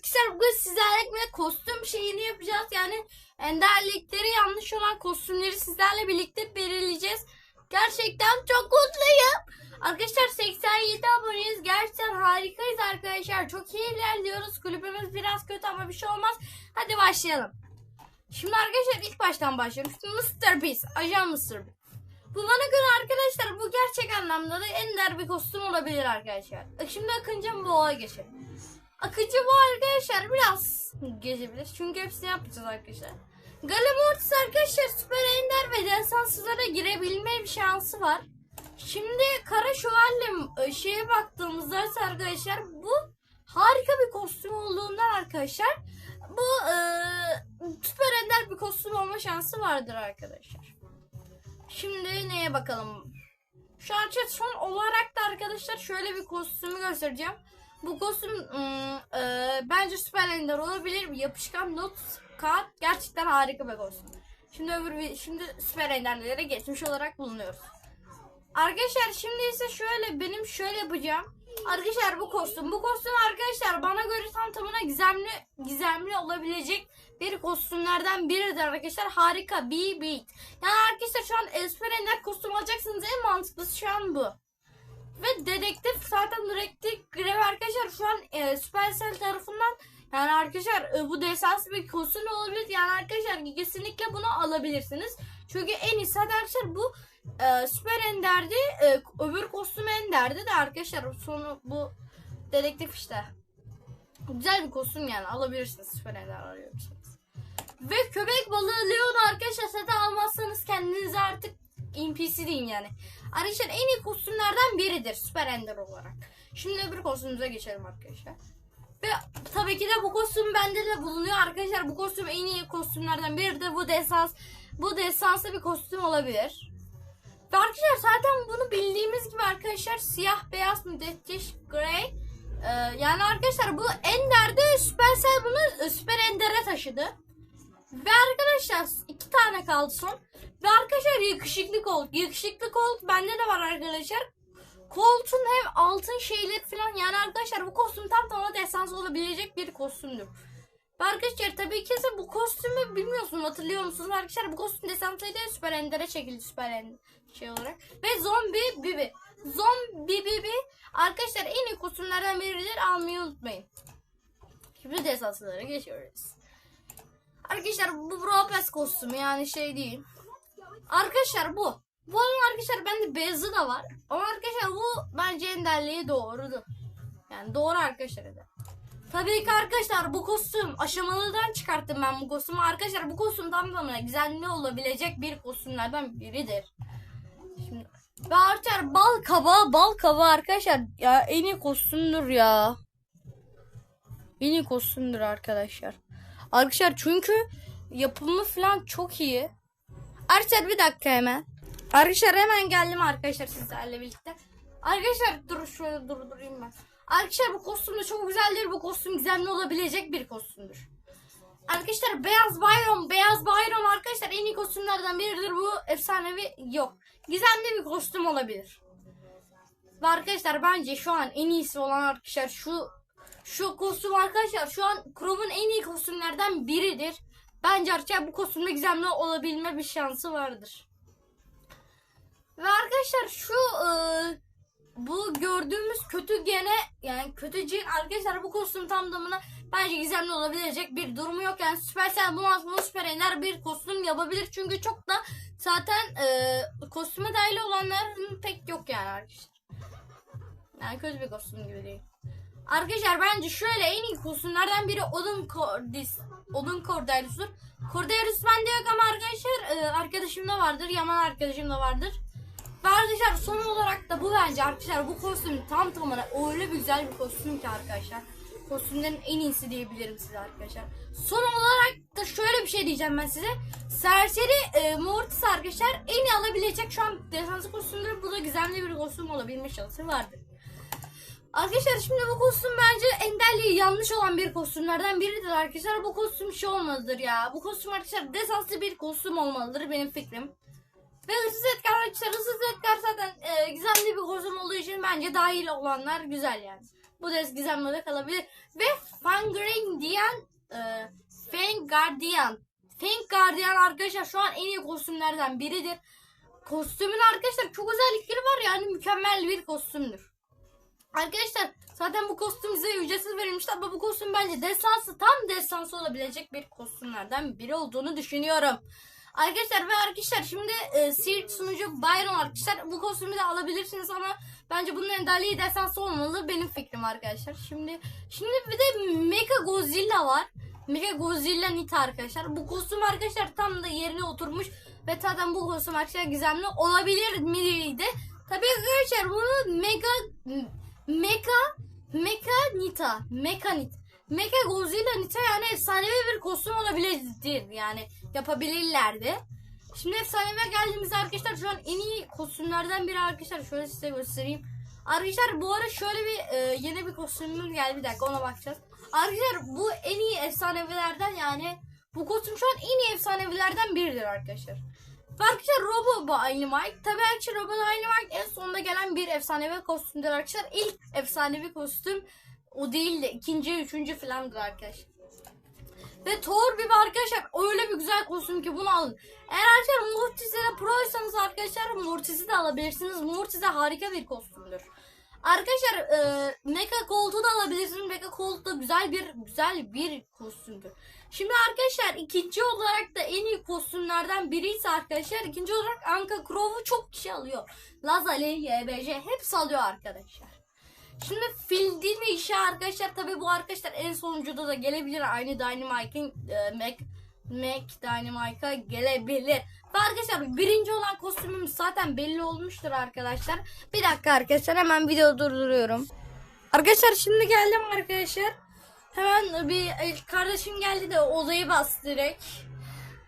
arkadaşlar bugün sizlerle birlikte kostüm şeyini yapacağız. Yani enderlikleri yanlış olan kostümleri sizlerle birlikte belirleyeceğiz. Gerçekten çok mutluyum. Arkadaşlar 87 aboneyiz. Gerçekten harikayız arkadaşlar. Çok iyi ilerliyoruz. Kulübümüz biraz kötü ama bir şey olmaz. Hadi başlayalım. Şimdi arkadaşlar ilk baştan başlıyorum. Mr. Beast. Ajan Mr. Beast. Bu bana göre arkadaşlar bu gerçek anlamda da ender bir kostüm olabilir arkadaşlar. Şimdi Akıncı Boğa'ya geçelim. Akıncı Boğa arkadaşlar biraz geçebilir. Çünkü hepsini yapacağız arkadaşlar. Galimortis arkadaşlar süper ender ve desansızlara girebilme şansı var. Şimdi Kara Şövalye e, şeye baktığımızda arkadaşlar bu harika bir kostüm olduğundan arkadaşlar bu e, süper ender bir kostüm olma şansı vardır arkadaşlar. Şimdi neye bakalım? Şu an son olarak da arkadaşlar şöyle bir kostümü göstereceğim. Bu kostüm ım, e, bence süper ender olabilir. Yapışkan not kağıt gerçekten harika bir kostüm. Şimdi öbür bir, şimdi süper enderlere geçmiş olarak bulunuyoruz. Arkadaşlar şimdi ise şöyle benim şöyle yapacağım. Arkadaşlar bu kostüm. Bu kostüm arkadaşlar bana göre tam tamına gizemli gizemli olabilecek bir kostümlerden biridir arkadaşlar. Harika bir beat. Yani arkadaşlar şu an Esper Ender kostüm alacaksınız en mantıklısı şu an bu. Ve dedektif zaten dedektif grev arkadaşlar şu an e, Supercell tarafından yani arkadaşlar e, bu desansı bir kostüm olabilir. Yani arkadaşlar kesinlikle bunu alabilirsiniz. Çünkü en iyisi arkadaşlar bu e, Süper Ender'di. E, öbür kostüm Ender'di de arkadaşlar sonu bu dedektif işte. Güzel bir kostüm yani alabilirsiniz Süper Ender arıyorsanız. Ve köpek balığı Leon arkadaşlar zaten almazsanız kendinize artık NPC deyin yani. Arkadaşlar en iyi kostümlerden biridir Süper Ender olarak. Şimdi öbür kostümümüze geçelim arkadaşlar. Ve tabii ki de bu kostüm bende de bulunuyor arkadaşlar. Bu kostüm en iyi kostümlerden biridir. Bu desans bu desanslı bir kostüm olabilir. Ve arkadaşlar zaten bunu bildiğimiz gibi arkadaşlar siyah beyaz müfettiş grey. Ee, yani arkadaşlar bu Ender'de Supercell bunu Süper Ender'e taşıdı. Ve arkadaşlar iki tane kaldı son. Ve arkadaşlar yakışıklı Colt. Yakışıklı Colt bende de var arkadaşlar. Colt'un hem altın şeyleri falan yani arkadaşlar bu kostüm tam tamına desans olabilecek bir kostümdür. Ve arkadaşlar tabii ki bu kostümü bilmiyorsunuz hatırlıyor musunuz arkadaşlar bu kostüm desansıydı Süper Ender'e çekildi Süper Ender şey olarak. Ve Zombi Bibi. Zombi Bibi arkadaşlar en iyi kostümlerden biridir almayı unutmayın. Şimdi desanslara geçiyoruz. Arkadaşlar bu Brawl Pass kostümü yani şey değil. Arkadaşlar bu. Bu arada arkadaşlar bende beyazı da var. Ama arkadaşlar bu bence enderliği doğrudu. Yani doğru arkadaşlar. da. Tabii ki arkadaşlar bu kostüm aşamalıdan çıkarttım ben bu kostümü. Arkadaşlar bu kostüm tam tamına güzel olabilecek bir kostümlerden biridir. Şimdi ve arkadaşlar bal kabağı bal kabağı arkadaşlar ya en iyi kostümdür ya. En iyi kostümdür arkadaşlar. Arkadaşlar çünkü yapımı falan çok iyi. Arkadaşlar bir dakika hemen. Arkadaşlar hemen geldim arkadaşlar sizlerle birlikte. Arkadaşlar dur şöyle durdurayım ben. Arkadaşlar bu kostüm de çok güzeldir. Bu kostüm gizemli olabilecek bir kostümdür. Arkadaşlar beyaz bayram, beyaz bayram arkadaşlar en iyi kostümlerden biridir. Bu efsanevi yok. Gizemli bir kostüm olabilir. Ve arkadaşlar bence şu an en iyisi olan arkadaşlar şu şu kostüm arkadaşlar şu an Crow'un en iyi kostümlerden biridir. Bence arkadaşlar bu kostümde gizemli olabilme bir şansı vardır. Ve arkadaşlar şu e, bu gördüğümüz kötü gene yani kötü cin arkadaşlar bu kostüm tam tamına bence gizemli olabilecek bir durumu yok. Yani Supercell bu aslında süper ender bir kostüm yapabilir. Çünkü çok da zaten e, kostüme dahil olanların pek yok yani arkadaşlar. Yani kötü bir kostüm gibi değil. Arkadaşlar bence şöyle en iyi kostümlerden biri Odin Cordis. Odin Cordelius'dur. Cordelius bende yok ama arkadaşlar e, arkadaşımda vardır. Yaman arkadaşımda vardır. Ve arkadaşlar son olarak da bu bence arkadaşlar bu kostüm tam tamına öyle bir güzel bir kostüm ki arkadaşlar. Kostümlerin en iyisi diyebilirim size arkadaşlar. Son olarak da şöyle bir şey diyeceğim ben size. Serseri e, Mortis arkadaşlar en iyi alabilecek şu an desansı kostümdür. Bu da gizemli bir kostüm olabilme şansı vardır. Arkadaşlar şimdi bu kostüm bence enderliği yanlış olan bir kostümlerden biridir arkadaşlar. Bu kostüm şey olmalıdır ya. Bu kostüm arkadaşlar desanslı bir kostüm olmalıdır benim fikrim. Ve hırsız etkar arkadaşlar hırsız etkar zaten e, gizemli bir kostüm olduğu için bence dahil olanlar güzel yani. Bu da gizemli kalabilir. Ve Fangardian e, Fangardian Fangardian arkadaşlar şu an en iyi kostümlerden biridir. Kostümün arkadaşlar çok özellikleri var yani mükemmel bir kostümdür. Arkadaşlar zaten bu kostüm bize ücretsiz verilmişti ama bu kostüm bence destansı tam destansı olabilecek bir kostümlerden biri olduğunu düşünüyorum. Arkadaşlar ve arkadaşlar şimdi e, Siirt sunucu Byron arkadaşlar bu kostümü de alabilirsiniz ama bence bunun enderliği destansı olmalı benim fikrim arkadaşlar. Şimdi şimdi bir de Mega Godzilla var. Mega Godzilla Nita arkadaşlar. Bu kostüm arkadaşlar tam da yerine oturmuş ve zaten bu kostüm arkadaşlar gizemli olabilir miydi? Tabii arkadaşlar bunu Mega Mega Mega Nita Mega Nita Mega Godzilla Nita yani efsanevi bir kostüm olabilir yani yapabilirlerdi. Şimdi efsaneme geldiğimizde arkadaşlar şu an en iyi kostümlerden biri arkadaşlar şöyle size göstereyim. Arkadaşlar bu ara şöyle bir e, yeni bir kostümümüz geldi bir dakika ona bakacağız. Arkadaşlar bu en iyi efsanevilerden yani bu kostüm şu an en iyi efsanevilerden biridir arkadaşlar. Arkadaşlar Robo aynı Mike. Tabii arkadaşlar Robo da aynı Mike en sonunda gelen bir efsanevi kostümdür arkadaşlar. İlk efsanevi kostüm o değil de ikinci, üçüncü falandır arkadaşlar. Ve Thor bir arkadaşlar öyle bir güzel kostüm ki bunu alın. Eğer arkadaşlar Mortis'e proysanız arkadaşlar Mortis'i de alabilirsiniz. Mortis de harika bir kostümdür. Arkadaşlar e, Mecha alabilirsiniz. Mecha Colt da güzel bir güzel bir kostümdür. Şimdi arkadaşlar ikinci olarak da en iyi kostümlerden biri ise arkadaşlar ikinci olarak Anka Crow'u çok kişi alıyor. Lazali, YBC hepsi alıyor arkadaşlar. Şimdi Fildin işi arkadaşlar tabi bu arkadaşlar en sonuncuda da gelebilir. Aynı Dynamite'in e, Mac, Mac Dynamite'a gelebilir. Ve arkadaşlar birinci olan kostümümüz zaten belli olmuştur arkadaşlar. Bir dakika arkadaşlar hemen video durduruyorum. Arkadaşlar şimdi geldim arkadaşlar. Hemen bir e, kardeşim geldi de odayı bastı direkt.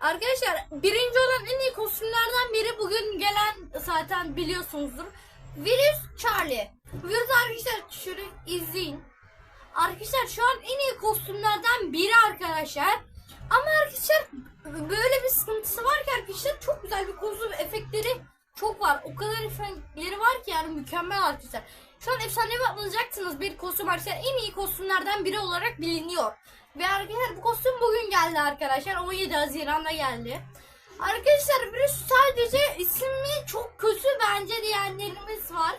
Arkadaşlar birinci olan en iyi kostümlerden biri bugün gelen zaten biliyorsunuzdur. Virüs Charlie. Virüs arkadaşlar şöyle izleyin. Arkadaşlar şu an en iyi kostümlerden biri arkadaşlar. Ama arkadaşlar böyle bir sıkıntısı var ki arkadaşlar çok güzel bir kostüm efektleri çok var. O kadar efektleri var ki yani mükemmel arkadaşlar. Şu an efsanevi alacaksınız bir kostüm arkadaşlar. En iyi kostümlerden biri olarak biliniyor. Ve arkadaşlar bu kostüm bugün geldi arkadaşlar. 17 Haziran'da geldi. Arkadaşlar virüs sadece ismi çok kötü bence diyenlerimiz var.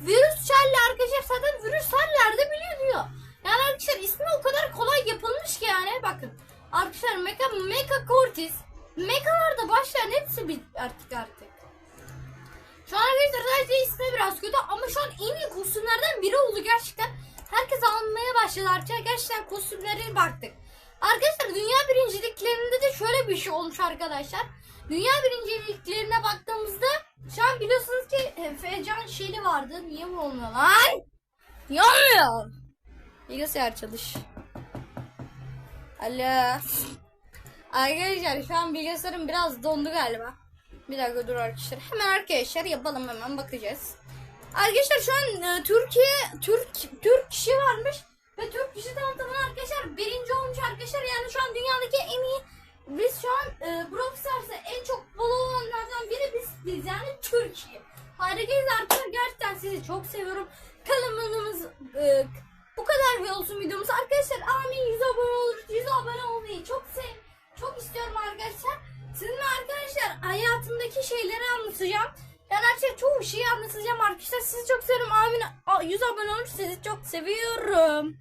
Virüs Charlie arkadaşlar zaten virüs her yerde biliniyor. Yani arkadaşlar ismi o kadar kolay yapılmış ki yani bakın. Arkadaşlar Mecha, Mecha Cortis. Mecha'larda başlayan hepsi bir artık artık. Şu an arkadaşlar ismi biraz kötü ama şu an en iyi kostümlerden biri oldu gerçekten. Herkes almaya başladı arkadaşlar. Gerçekten kostümlere baktık. Arkadaşlar dünya birinciliklerinde de şöyle bir şey olmuş arkadaşlar. Dünya birinciliklerine baktığımızda şu an biliyorsunuz ki Fecan Şeli vardı. Niye bu olmuyor lan? Niye olmuyor? Bilgisayar çalış. Alo. Arkadaşlar şu an bilgisayarım biraz dondu galiba. Bir dakika dur arkadaşlar. Hemen arkadaşlar yapalım hemen bakacağız. Arkadaşlar şu an e, Türkiye Türk Türk kişi varmış ve Türk kişi tanıtımına arkadaşlar birinci olmuş arkadaşlar. Yani şu an dünyadaki en iyi biz şu an e, Brawl en çok follow olanlardan biri biz, biz yani Türkiye. Harikayız arkadaşlar gerçekten sizi çok seviyorum. Kanalımız e, bu kadar bir olsun videomuz. Arkadaşlar amin 100 abone olur. 100 abone olmayı çok sev çok istiyorum arkadaşlar. Sizinle arkadaşlar hayatımdaki şeyleri anlatacağım. Yani arkadaşlar çoğu şeyi anlatacağım arkadaşlar. Sizi çok seviyorum. Amin 100 abone olmuş. Sizi çok seviyorum.